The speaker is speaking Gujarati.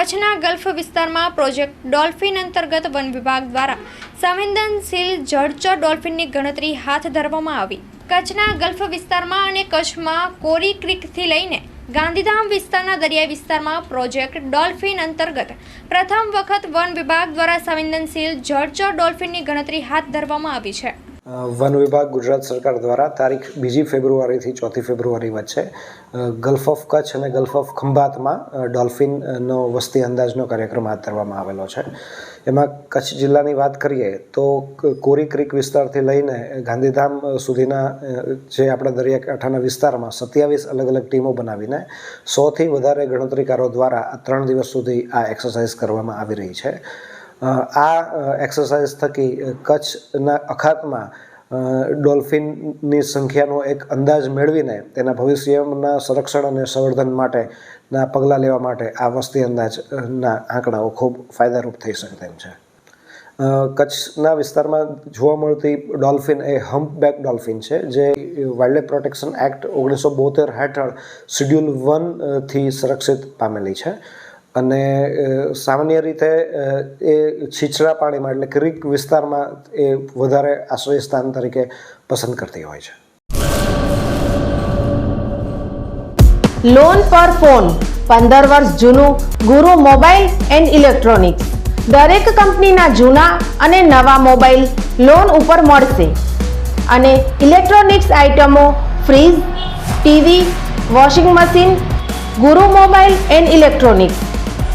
કચ્છના ગલ્ફ વિસ્તારમાં પ્રોજેક્ટ ડોલ્ફિન અંતર્ગત વન વિભાગ દ્વારા સંવેદનશીલ જળચર ડોલ્ફિનની ગણતરી હાથ ધરવામાં આવી. કચ્છના ગલ્ફ વિસ્તારમાં અને કચ્છમાં કોરી ક્રિકથી લઈને ગાંધીધામ વિસ્તારના દરિયાઈ વિસ્તારમાં પ્રોજેક્ટ ડોલ્ફિન અંતર્ગત પ્રથમ વખત વન વિભાગ દ્વારા સંવેદનશીલ જળચર ડોલ્ફિનની ગણતરી હાથ ધરવામાં આવી છે. વન વિભાગ ગુજરાત સરકાર દ્વારા તારીખ બીજી ફેબ્રુઆરીથી ચોથી ફેબ્રુઆરી વચ્ચે ગલ્ફ ઓફ કચ્છ અને ગલ્ફ ઓફ ખંભાતમાં ડોલ્ફિનનો વસ્તી અંદાજનો કાર્યક્રમ હાથ ધરવામાં આવેલો છે. એમાં કચ્છ જિલ્લાની વાત કરીએ તો કોરી ક્રીક વિસ્તારથી લઈને ગાંધીધામ સુધીના જે આપણા દરિયાકાંઠાના વિસ્તારમાં સત્યાવીસ અલગ અલગ ટીમો બનાવીને સોથી વધારે ગણતરીકારો દ્વારા ત્રણ દિવસ સુધી આ એક્સરસાઇઝ કરવામાં આવી રહી છે. આ એક્સરસાઇઝ થકી કચ્છના અખાતમાં ડોલ્ફિનની સંખ્યાનો એક અંદાજ મેળવીને તેના ભવિષ્યના સંરક્ષણ અને સંવર્ધન માટેના પગલાં લેવા માટે આ વસ્તી અંદાજના આંકડાઓ ખૂબ ફાયદારૂપ થઈ શકે તેમ છે. કચ્છના વિસ્તારમાં જોવા મળતી ડોલ્ફિન એ હમ્પબેક ડોલ્ફિન છે, જે વાઇલ્ડ પ્રોટેક્શન એક્ટ ઓગણીસો બોતેર હેઠળ શિડ્યુલ વનથી સંરક્ષિત પામેલી છે. અને સામાન્ય રીતે એ છીછરા પાણીમાં એટલે ક્રીક વિસ્તારમાં એ વધારે આશ્રય સ્થાન તરીકે પસંદ કરતી હોય છે. લોન પર ફોન પંદર વર્ષ જૂનું ગુરુ મોબાઈલ એન્ડ ઇલેક્ટ્રોનિક્સ. દરેક કંપનીના જૂના અને નવા મોબાઈલ લોન ઉપર મળશે. અને ઇલેક્ટ્રોનિક્સ આઇટમો fridge, TV, washing machine, Guru mobile and electronics.